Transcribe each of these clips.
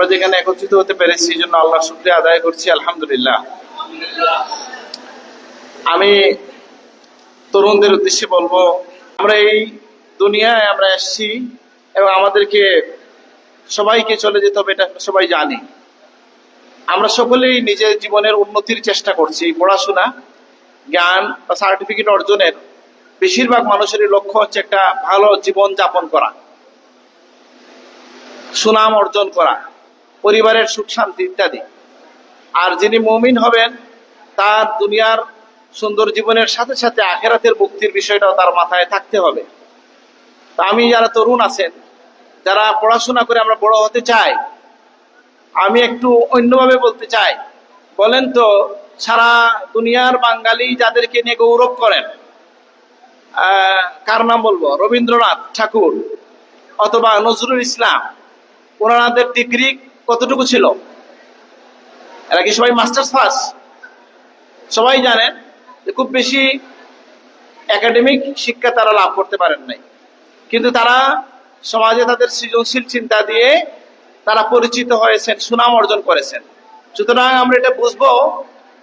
আমরা যেখানে একত্রিত হতে পেরেছি এই জন্য আল্লাহ শুক্রিয়া আদায় করছি, আলহামদুলিল্লাহ। আমি তরুণদের উদ্দেশ্যে বলব, আমরা এই দুনিয়ায় আমরা এসেছি এবং আমাদেরকে সবাইকে চলে যেতে হবে, এটা সবাই জানি। আমরা সকলেই নিজের জীবনের উন্নতির চেষ্টা করছি পড়াশোনা, জ্ঞান বা সার্টিফিকেট অর্জনের বেশিরভাগ মানুষেরই লক্ষ্য হচ্ছে একটা ভালো জীবন যাপন করা, সুনাম অর্জন করা। পরিবারের সুখ শান্তি ইত্যাদি। আর যিনি মমিন হবেন, তার দুনিয়ার সুন্দর জীবনের সাথে সাথে আখেরাতের মুক্তির বিষয়টাও তার মাথায় থাকতে হবে। আমি যারা তরুণ আছেন, যারা পড়াশোনা করে আমরা বড় হতে চাই, আমি একটু অন্যভাবে বলতে চাই। বলেন তো, সারা দুনিয়ার বাঙালি যাদেরকে নিয়ে গৌরব করেন কার নাম বলব? রবীন্দ্রনাথ ঠাকুর অথবা নজরুল ইসলাম। ওনাদের ডিগ্রি কতটুকু ছিল? এরা কি সবাই মাস্টার্স পাস সবাই জানেন যে খুব বেশি একাডেমিক শিক্ষা তারা লাভ করতে পারেন নাই। কিন্তু তারা সমাজে তাদের সৃজনশীল চিন্তা দিয়ে তারা পরিচিত হয়েছেন, সুনাম অর্জন করেছেন। সুতরাং আমরা এটা বুঝব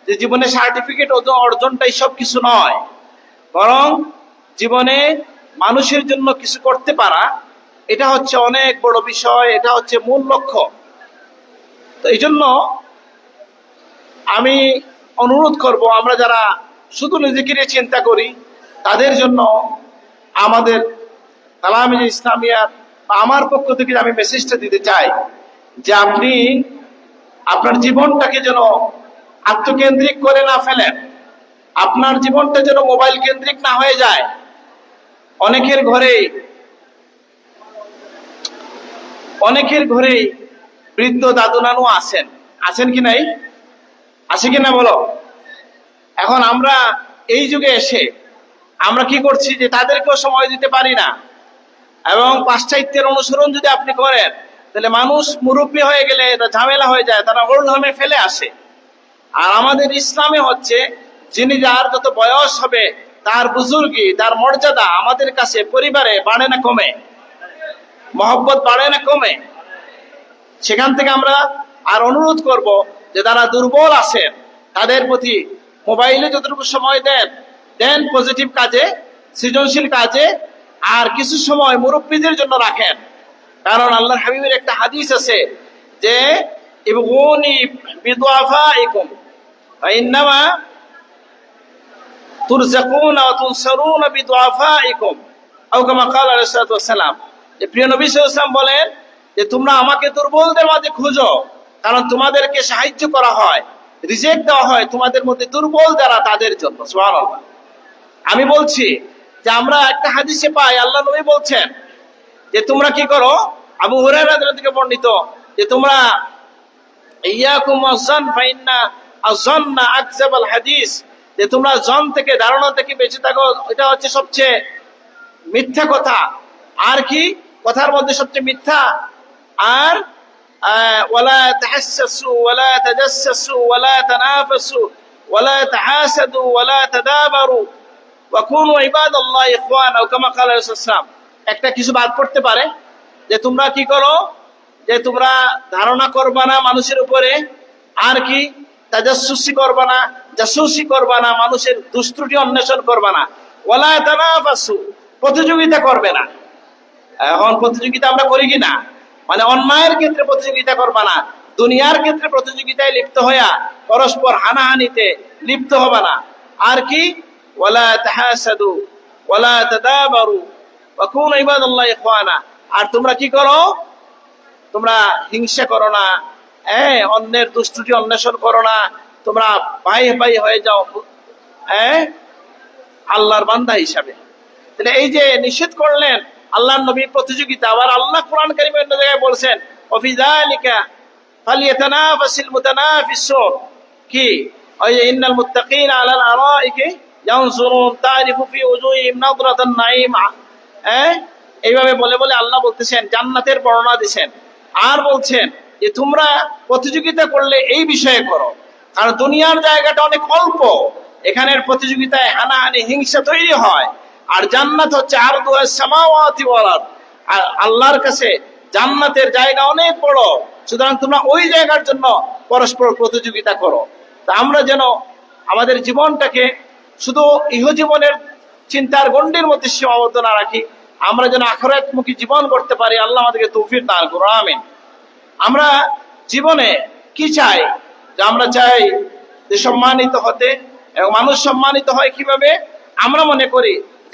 যে জীবনে সার্টিফিকেট অর্জনটাই সব কিছু নয়। বরং জীবনে মানুষের জন্য কিছু করতে পারা, এটা হচ্ছে অনেক বড় বিষয়, এটা হচ্ছে মূল লক্ষ্য। তো এই জন্য আমি অনুরোধ করব, আমরা যারা শুধু নিজেকে নিয়ে চিন্তা করি, তাদের জন্য আমাদের তালামিজ ইসলামিয়ার আমার পক্ষ থেকে আমি মেসেজটা দিতে চাই, যে আপনি আপনার জীবনটাকে যেন আত্মকেন্দ্রিক করে না ফেলেন, আপনার জীবনটা যেন মোবাইল কেন্দ্রিক না হয়ে যায়। অনেকের ঘরে অনেকের ঘরে বৃদ্ধ দাদু নানু আছেন। আছেন কি নাই? আছে কি না বলো? এখন আমরা এই যুগে এসে আমরা কি করছি যে তাদেরকেও সময় দিতে পারি না। এবং পাশ্চাত্যের অনুসরণ যদি আপনি করেন, তাহলে মানুষ মুরব্বী হয়ে গেলে ঝামেলা হয়ে যায়, তারা ওল্ড হোমে ফেলে আসে। আর আমাদের ইসলামে হচ্ছে, যিনি যার যত বয়স হবে, তার বুজুর্গি, তার মর্যাদা আমাদের কাছে পরিবারে বাড়ে না কমে। মহব্বত বাড়ে না কমে। সেখান থেকে আমরা আর অনুরোধ করব যে যারা দুর্বল আছেন, তাদের প্রতি মোবাইলে যতটুকু সময় দেন দেন পজিটিভ কাজে, সৃজনশীল কাজে, আর কিছু সময় মুরব্বীদের জন্য রাখেন। কারণ আল্লাহর হাবিবের একটা হাদিস আছে যে, ইবগুনি বিদুআফাইকুম, ফাইন্নামা তুরজাকুনা ওয়া তুনসারুনা বিদুআফাইকুম। আও কামা ক্বালা আলাইহিস সালাম। প্রিয় নবী বলেন যে তোমরা আমাকে দুর্বলদের মাঝে খুঁজো, কারণ তোমাদেরকে সাহায্য করা হয় রিজেক্ট দেওয়া হয় তোমাদের মধ্যে দুর্বল যারা তাদের জন্য আমি বলছি যে আমরা একটা হাদিসে পাই, আল্লাহ নবী বলছেন যে তোমরা কি করো? আবু হুরায়রা থেকে বর্ণিত যে তোমরা, ইয়াকুম হাদিস। যে তোমরা জন থেকে, ধারণা থেকে বেঁচে থাকো, এটা হচ্ছে সবচেয়ে মিথ্যা কথা। আর কি? কথার মধ্যে সবচেয়ে মিথ্যা আর। একটা কিছু বাদ পড়তে পারে, যে তোমরা কি করো? যে তোমরা ধারণা করবা না মানুষের উপরে, আর কি? তাজাসুসি করবা না, জাসুসি করবা না, মানুষের দুষ্ত্রুটি অন্বেষণ করবা না। ওয়ালা তানাফাসু, প্রতিযোগিতা করবে না। এখন প্রতিযোগিতা আমরা করি কি না? মানে অন্যায়ের ক্ষেত্রে প্রতিযোগিতা করবা না। দুনিয়ার ক্ষেত্রে প্রতিযোগিতায় লিপ্ত হইয়া পরস্পর হানাহানিতে লিপ্ত হবে না। আর কি? আর তোমরা কি করো? তোমরা হিংসা করো না। হ্যাঁ অন্যের দুষ্টুটি অন্বেষণ করো না। তোমরা ভাই ভাই হয়ে যাও। হ্যাঁ? আল্লাহর বান্দা হিসাবে। তাহলে এই যে নিষেধ করলেন আল্লাহর নবী প্রতিযোগিতা। আবার আল্লাহ কোরআন কারিমে অন্য জায়গায় বলছেন অফিজালিকা ফালিয়াতানাফাসিল মুতানাফিসুন কি? ইন্নাল মুত্তাকিন আলাল আরাইকি ইয়ানজুরুন তারিফু ফি উজুহিহিম নাদরাতান নাঈম। হ্যাঁ? এইভাবে বলে বলে আল্লাহ বলতেছেন, জান্নাতের বর্ণনা দিছেন। আর বলছেন যে, তোমরা প্রতিযোগিতা করলে এই বিষয়ে করো। কারণ দুনিয়ার জায়গাটা অনেক অল্প। এখানের প্রতিযোগিতায় হানাহানি, হিংসা তৈরি হয়। আর জান্নাত হচ্ছে আর সামাওয়াতি ওয়াল আর আল্লাহর কাছে জান্নাতের জায়গা অনেক বড়। সুতরাং তোমরা ওই জায়গার জন্য পরস্পর প্রতিযোগিতা করো। তা আমরা যেন আমাদের জীবনটাকে শুধু ইহজীবনের চিন্তার গণ্ডির মধ্যে সীমাবদ্ধ না রাখি, আমরা যেন আখরাতমুখী জীবন করতে পারি, আল্লাহ আমাদেরকে তৌফিক দান করো আমিন। আমরা জীবনে কি চাই? যে আমরা চাই যে সম্মানিত হতে এবং মানুষ সম্মানিত হয় কীভাবে? আমরা মনে করি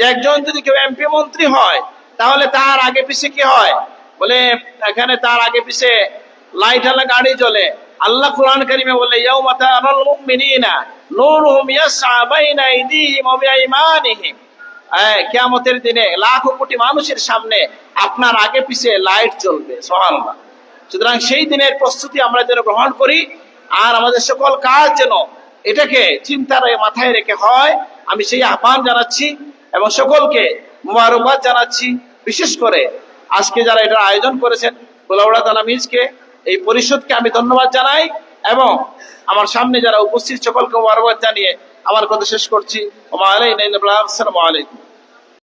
একজন যদি কেউ এমপি মন্ত্রী হয়, তাহলে তার আগে পিছে কি হয়? বলে, এখানে তার আগে পিছে লাইট আলা গাড়ি জ্বলে। আল্লাহ কোরআন কারিমে বলে, ইয়াউমা তারাল মুমিনিনা নূরুহুম ইয়াসআ বাইনা আইদিহিম ওয়া বিআইমানিহিম। কিয়ামতের দিনে লাখো কোটি মানুষের সামনে আপনার আগে পিছে লাইট জ্বলবে, সুবহানাল্লাহ। সুতরাং সেই দিনের প্রস্তুতি আমরা যেন গ্রহণ করি, আর আমাদের সকল কাজ যেন এটাকে চিন্তার মাথায় রেখে হয়, আমি সেই আহ্বান জানাচ্ছি। এবং সকলকে মুবারকবাদ জানাচ্ছি। বিশেষ করে আজকে যারা এটার আয়োজন করেছেন গোলাউড়া তালামিজকে এই পরিষদকে আমি ধন্যবাদ জানাই এবং আমার সামনে যারা উপস্থিত, সকলকে মুবারকবাদ জানিয়ে আমার কথা শেষ করছি। ওমা আলাইকুম